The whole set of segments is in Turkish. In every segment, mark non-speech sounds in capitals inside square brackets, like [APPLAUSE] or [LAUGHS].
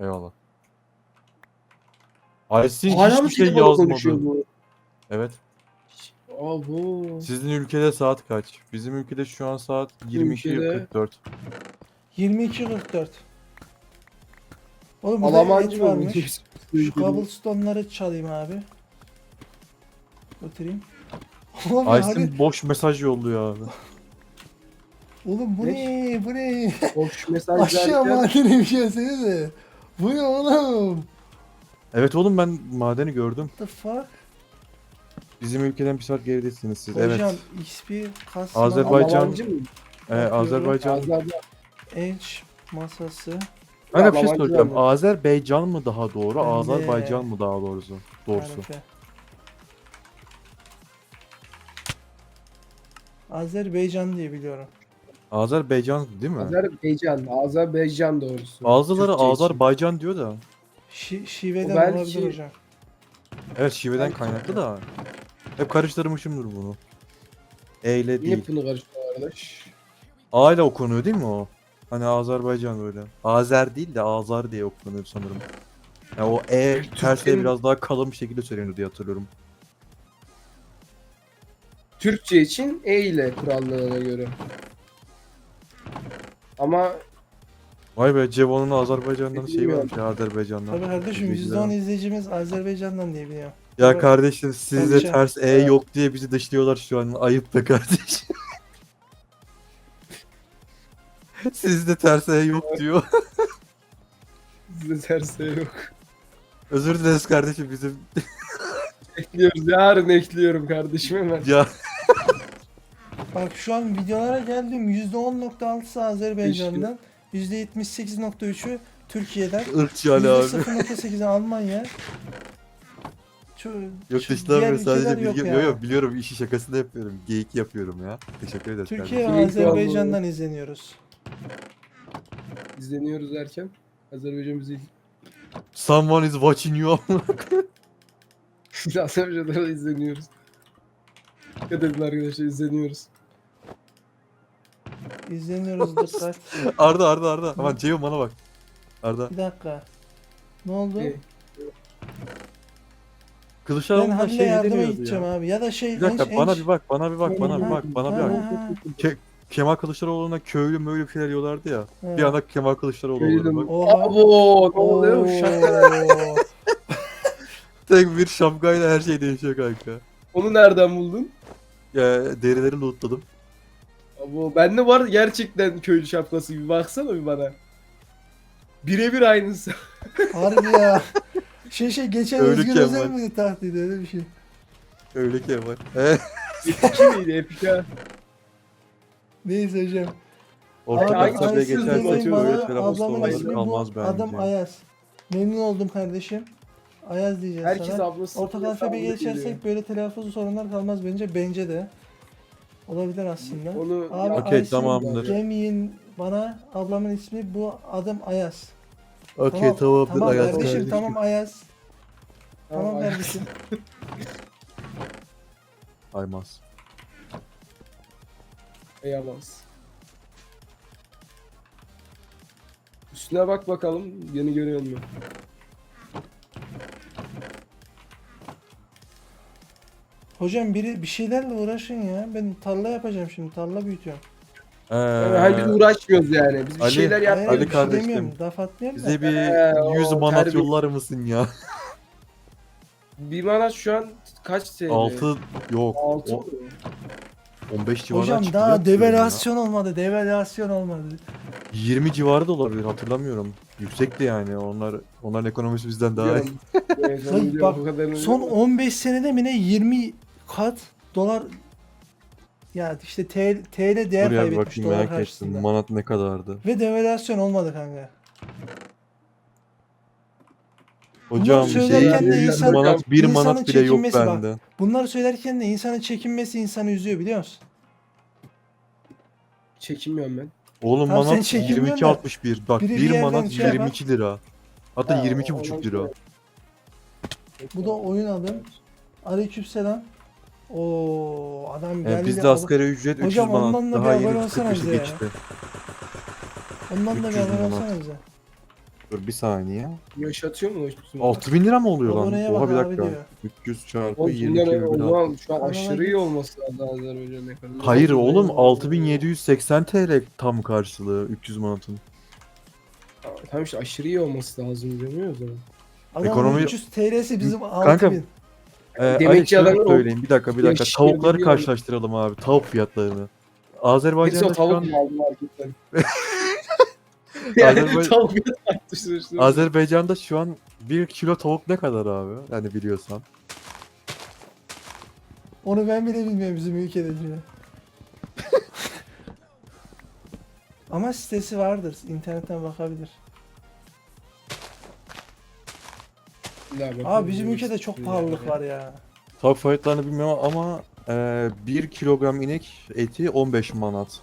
Eyvallah. Aysin Hala hiçbir şey konuşuyor yazmadı. bu? Evet. Abo. Sizin ülkede saat kaç? Bizim ülkede şu an saat 22.44. 22.44. Oğlum burada et mı? varmış. Şu cobblestone'ları çalayım abi. Götüreyim. [LAUGHS] Oğlum. Aysin boş mesaj yolluyor abi. Oğlum bu ne? Bu ne? Boş mesaj Aşağı verken madene bir şey yazsana. Bu ne oğlum? Evet oğlum ben madeni gördüm. What the fuck? Bizim ülkeden bir saat geridesiniz siz. Hocam Evet. XP kasma Azerbaycan-? Ee, Azerbaycan. Azerbaycan. Edge masası. Ben de bir şey soracağım. Azerbaycan mı daha doğru, Ben de- Azerbaycan mı daha doğrusu? Doğrusu. Azerbaycan diye biliyorum. Azerbaycan değil mi? Azerbaycan. Azerbaycan doğrusu. Bazıları Türkçe için. Azerbaycan diyor da. Şi şiveden O belki- olabilir hocam. Evet şiveden Belki- kaynaklı da. Hep karıştırmışımdır bunu. E ile Niye değil. bunu karıştırıyor arkadaş? A ile okunuyor değil mi o? Hani Azerbaycan böyle. Azer değil de Azar diye okunuyor sanırım. Ya o E tersine Türklerin- biraz daha kalın bir şekilde söyleniyor diye hatırlıyorum. Türkçe için E ile kurallarına göre. Ama Vay be Cevo'nun Azerbaycan'dan şey Bilmiyorum. varmış ya Azerbaycan'dan. Tabii kardeşim İzleyiciler. %10 izleyicimiz Azerbaycan'dan diye biliyorum. Ya Tabii. kardeşim sizde ters E Evet. yok diye bizi dışlıyorlar şu an. Ayıp be kardeşim. [LAUGHS] Sizde ters E yok diyor. bizde tersi yok. Özür dileriz kardeşim bizim. Ekliyoruz. Yarın ekliyorum kardeşim hemen. Ya Bak şu an videolara geldim %10.6'sı Azerbaycan'dan, %78.3'ü Türkiye'den, ırkçı Ali abi. %0.8'i Almanya. Şu, Yok dışlamıyorum sadece yok bilgi. ya. Yok yok biliyorum işi şakasını yapıyorum. Geyik yapıyorum ya. Teşekkür ederiz Türkiye ve Azerbaycan'dan izleniyoruz. İzleniyoruz derken. Azerbaycan bizi Someone is watching you. [LAUGHS] Azerbaycan'da da izleniyoruz. Dikkat edin arkadaşlar izleniyoruz. İzleniyoruz dikkat. [LAUGHS] Arda Arda Arda. Aman Ceyhun bana bak. Arda. Bir dakika. Ne oldu? İyi. Ben Kılıçdaroğlu'na Halil'e şey yardıma deniyordu gideceğim ya. abi. Ya da şey Bir dakika enç- bana enç- bir bak bana bir bak bana bir bak bana bir Ha, bak. ha, Ke- Kemal Kılıçdaroğlu'na köylü möylü bir şeyler diyorlardı ya. ha. Bir anda Kemal Kılıçdaroğlu oldu bak. Oha. Abo ne oluyor? Şaka. Oo. [LAUGHS] Tek bir şapkayla her şey değişiyor kanka. Onu nereden buldun? Ya derileri lootladım. Abo bende var gerçekten köylü şapkası gibi baksana bir bana. Birebir aynısı. [LAUGHS] Harbi ya. Şey şey geçen Ölü Özgür Kemal. Özel miydi tahtıydı öyle bir şey. Öyle Kemal. [LAUGHS] Eh, Epik miydi epik ha? Neyse hocam. Orta Abi, kasabaya hangisi geçersek demeyin bana, böyle telefon ablamın sorunları ismi kalmaz bu bence. adam Ayaz. Memnun oldum kardeşim. Ayaz diyeceğiz Herkes sana. ablası. Orta alfabeye geçersek böyle telaffuz sorunlar kalmaz bence. Bence de. Olabilir aslında. Onu Abi Okey, Aysin tamamdır. demeyin bana ablamın ismi bu adım Ayaz. Okey tamam. Tamam Ayaz kardeşim kardeşim. tamam Ayaz. Tamam Tamam, kardeşim. [LAUGHS] Aymaz. Ayamaz. Üstüne bak bakalım yeni görüyor musun? Hocam biri bir şeylerle uğraşın ya. Ben tarla yapacağım şimdi. Tarla büyütüyorum. Ee, Yani biz uğraşmıyoruz yani. Biz bir Ali- şeyler yapmıyoruz. Ali şey kardeşim, demiyorum. Laf da. bize bir Ee, o 100 manat terbiye- yollar mısın ya? [LAUGHS] Bir manat şu an kaç TL? 6 yok. 6 o- 15 civarı Hocam çıktı daha devalüasyon olmadı. Devalüasyon olmadı. 20 civarı da olabilir hatırlamıyorum. Yüksekti yani onlar onların ekonomisi bizden daha iyi. Bak, Son 15 senede mi ne 20 kat dolar ya işte TL, TL değer Buraya bir kaybetmiş bakayım dolar merak ettim. karşısında. Manat ne kadardı? Ve devalüasyon olmadı kanka. Hocam şey, söylerken de bir insan- manat, bir insanın manat bile yok çekinmesi bak. bende. Bunları söylerken de insanın çekinmesi insanı üzüyor biliyor musun? Çekinmiyorum ben. Oğlum Tamam, sen manat çekinmiyorsun da 22.61. Bak biri bir bir yerden manat şey yapar. 22 lira. Hatta Ha, 22,5 lira. Bu da oyun adı. Aleykümselam. Oo adam geldi. Yani bizde asgari ücret 300 Hocam ondan manat. da bir Daha haber yeni olsana 45'i bize ya. geçti. Ondan da bir 300 haber manat. alsana bize. Dur bir saniye. Yaşatıyor mu o? 6000 lira mı oluyor lan? Aboneye Oha bak bir abi dakika. diyor. 300 çarpı O 22 bunlar bin zaman şu an aşırı iyi olması lazım Azerbaycan ekonomisi. Hayır oğlum 6780 TL tam karşılığı 300 manatın. Tamam işte aşırı iyi olması lazım demiyor o zaman. Adamın Ekonomi- 300 TL'si bizim Kanka, 6000. Ee, Demek Ali adamlar söyleyeyim bir dakika bir dakika. Tavukları karşılaştıralım abi. Tavuk fiyatlarını. Azerbaycan'da o şu tavuk an mu aldın marketten? [LAUGHS] yani Azerbaycan- tavuk. Azerbaycan'da şu an 1 kilo tavuk ne kadar abi? Yani biliyorsan. Onu ben bile bilmiyorum bizim ülkede diyor. [LAUGHS] Ama sitesi vardır. İnternetten bakabilir. Abi bizim ülkede çok pahalılık var ya. Tavuk fiyatlarını bilmiyorum ama e, 1 kilogram inek eti 15 manat.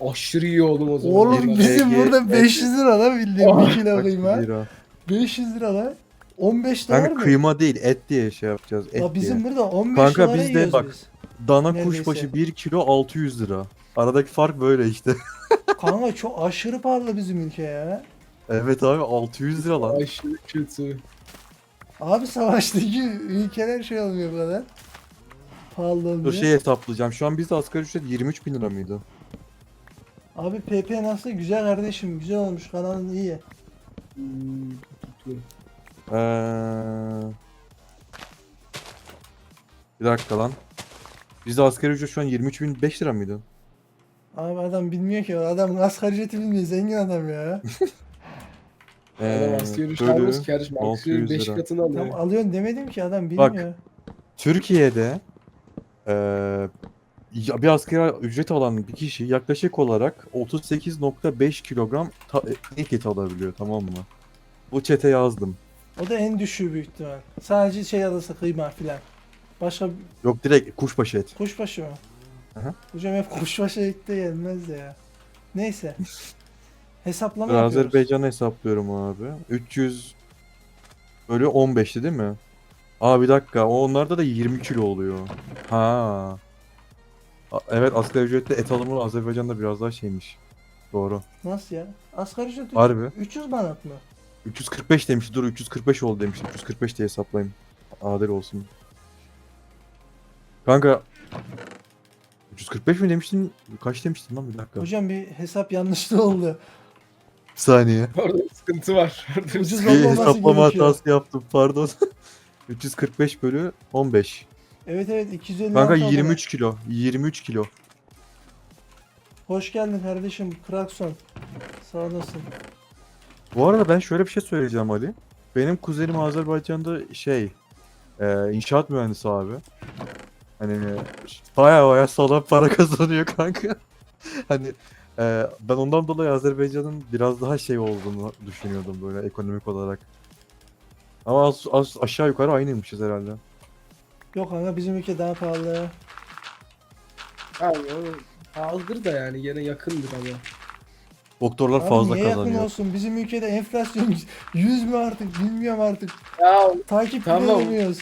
Aşırı iyi oğlum o zaman. Oğlum bir bizim BG burada 500 lira lan bildiğin Ah, 1 kilo Kaç kıyma. lira? 500 lira lan. 15 dolar Kanka mı? kıyma değil et diye şey yapacağız. Et Ya bizim diye. burada 15 Kanka dolara bizde yiyoruz bak- biz. Dana neredeyse. kuşbaşı 1 kilo 600 lira. Aradaki fark böyle işte. [LAUGHS] Kanka çok aşırı pahalı bizim ülke ya. Evet abi 600 lira lan. Aşırı kötü. Abi savaştaki ülkeler şey olmuyor bu kadar. Pahalı Dur olmuyor. şey hesaplayacağım. Şu an bizde asgari ücret 23 bin lira mıydı? Abi PP nasıl? Güzel kardeşim. Güzel olmuş. Kanalın iyi. Hmm, kötü. Ee... Bir dakika lan. Bizde asgari ücret şu an 23 bin 5 lira mıydı? Abi adam bilmiyor ki. Adam asgari ücreti bilmiyor. Zengin adam ya. [LAUGHS] Adam Ee, asgari ücret şöyle, almış ki kardeşim. Asgari 600 5 lira. katını alıyor. Tam alıyorsun demedim ki adam bilmiyor. Türkiye'de ee, ya- bir asgari ücret alan bir kişi yaklaşık olarak 38.5 kilogram ta- eti alabiliyor tamam mı? Bu çete yazdım. O da en düşüğü büyük ihtimal. Sadece şey alırsa kıyma filan. Başka Yok direkt kuşbaşı et. kuşbaşı mı? Aha. Hocam hep kuşbaşı et de yenmez ya. Neyse. [LAUGHS] Hesaplama Ben yapıyoruz. Azerbaycan'ı hesaplıyorum abi. 300 bölü 15'ti değil mi? Aa bir dakika. o Onlarda da 20 kilo oluyor. Ha. A- Evet asgari ücretle et alımı Azerbaycan'da biraz daha şeymiş. Doğru. Nasıl ya? Asgari ücret Harbi. 300 manat mı? 345 demişti. Dur 345 oldu demişti. 345 diye hesaplayayım. Adil olsun. Kanka 345 mi demiştin? Kaç demiştin lan bir dakika. Hocam bir hesap yanlışlığı oldu. Saniye. Orada bir sıkıntı var. [LAUGHS] Orada Ucuz Bir olmaması hesaplama gerekiyor. hatası yaptım pardon. [LAUGHS] 345 bölü 15. Evet evet 250 Kanka altı oldu. 23 kilo. 23 kilo. Hoş geldin kardeşim Krakson. Sağ olasın. Bu arada ben şöyle bir şey söyleyeceğim Ali. Benim kuzenim Azerbaycan'da şey e, inşaat mühendisi abi. Hani baya baya sağlam para [LAUGHS] kazanıyor kanka. hani e, ben ondan dolayı Azerbaycan'ın biraz daha şey olduğunu düşünüyordum böyle ekonomik olarak. Ama az, az aşağı yukarı aynıymışız herhalde. Yok kanka bizim ülke daha pahalı. Abi o pahalıdır da yani gene yakındır ama. Doktorlar Abi fazla niye yakın kazanıyor. olsun? Bizim ülkede enflasyon [LAUGHS] 100 mü artık bilmiyorum artık. Ya Takip Tamam. bile edemiyoruz.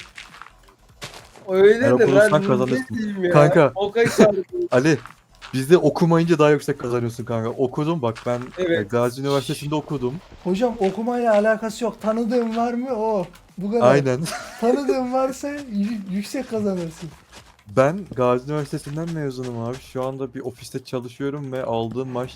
öyle Eğer de okursan ben kazanırsın. ne diyeyim ya. Kanka. O kadar. [LAUGHS] Ali bizde okumayınca daha yüksek kazanıyorsun kanka. Okudum bak ben Evet. e, Gazi Üniversitesi'nde okudum. Hocam okumayla alakası yok. Tanıdığın var mı? O. Bu kadar. Aynen. [LAUGHS] Tanıdığın varsa y- yüksek kazanırsın. Ben Gazi Üniversitesi'nden mezunum abi. Şu anda bir ofiste çalışıyorum ve aldığım maaş